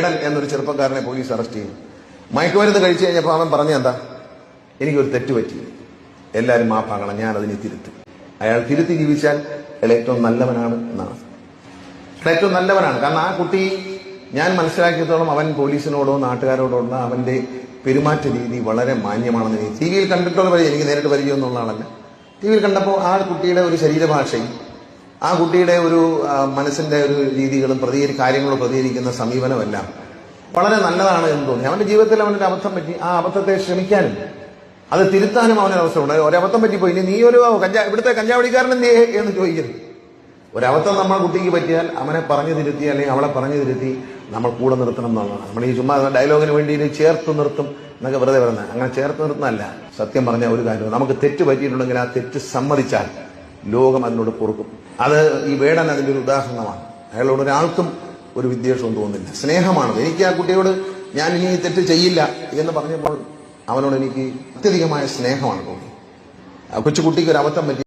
വേടൻ എന്നൊരു ചെറുപ്പക്കാരനെ police arrest ചെയ്തു. മയക്കുമരുന്ന് കഴിച്ചു കഴിഞ്ഞപ്പോൾ അവൻ പറഞ്ഞ എന്താ? എനിക്കൊരു തെറ്റ് പറ്റി. എല്ലാവരും മാപ്പാകണം ഞാൻ അതിനെ തിരുത്തും. അയാൾ തിരുത്തി ജീവിച്ചാൽ അയാൾ ഏറ്റവും നല്ലവനാണ് എന്നാണ്. അയാൾ ഏറ്റവും നല്ലവനാണ്. കാരണം ആ കുട്ടി ഞാൻ മനസ്സിലാക്കിയത്തോളം അവൻ പോലീസിനോടോ നാട്ടുകാരോടോ ഉള്ള അവന്റെ പെരുമാറ്റ രീതി വളരെ മാന്യമാണെന്ന് എനിക്ക് ടി വിയിൽ കണ്ടിട്ടുള്ള എനിക്ക് നേരിട്ട് പരിചയം എന്നുള്ള ആളല്ല. ടി വിയിൽ കണ്ടപ്പോൾ ആ കുട്ടിയുടെ ഒരു ശരീരഭാഷയും ആ കുട്ടിയുടെ ഒരു മനസ്സിന്റെ ഒരു രീതികളും പ്രതികരി കാര്യങ്ങളും പ്രതികരിക്കുന്ന സമീപനമെല്ലാം. വളരെ നല്ലതാണ് എന്ന് തോന്നി. അവന്റെ ജീവിതത്തിൽ അവനൊരു അബദ്ധം പറ്റി ആ അബദ്ധത്തെ ശ്രമിക്കാനും അത് തിരുത്താനും അവനൊരു അവസരമുണ്ട്. ഒരബദ്ധം പറ്റിപ്പോയി. ഇനി നീ ഒരു കഞ്ചാ ഇവിടുത്തെ കഞ്ചാവടിക്കാരൻ നീ എന്ന് ചോദിക്കരുത്. ഒരബദ്ധം നമ്മൾ കുട്ടിക്ക് പറ്റിയാൽ അവനെ പറഞ്ഞു തിരുത്തി അല്ലെങ്കിൽ അവളെ പറഞ്ഞു തിരുത്തി നമ്മൾ കൂടെ നിർത്തണം എന്നുള്ളതാണ് നമ്മൾ ഈ ചുമ്മാ ഡയലോഗിന് വേണ്ടി ചേർത്ത് നിർത്തും എന്നൊക്കെ വെറുതെ പറയുന്നത്. അങ്ങനെ ചേർത്ത് നിർത്തുന്നതല്ല. സത്യം പറഞ്ഞ ഒരു കാര്യം. നമുക്ക് തെറ്റ് പറ്റിയിട്ടുണ്ടെങ്കിൽ ആ തെറ്റ് സമ്മതിച്ചാൽ ലോകം അതിനോട് പൊറുക്കും. അത് ഈ വേടൻ അതിന്റെ ഒരു ഉദാഹരണമാണ്. അയാളോട് ഒരാൾക്കും ഒരു വിദ്വേഷവും തോന്നില്ല സ്നേഹമാണ് എനിക്ക് ആ കുട്ടിയോട് ഞാൻ ഇനി തെറ്റ് ചെയ്യില്ല എന്ന് പറഞ്ഞപ്പോൾ അവനോട് എനിക്ക് അത്യധികമായ സ്നേഹമാണ് തോന്നി കൊച്ചുകുട്ടിക്ക് ഒരു അബദ്ധം പറ്റി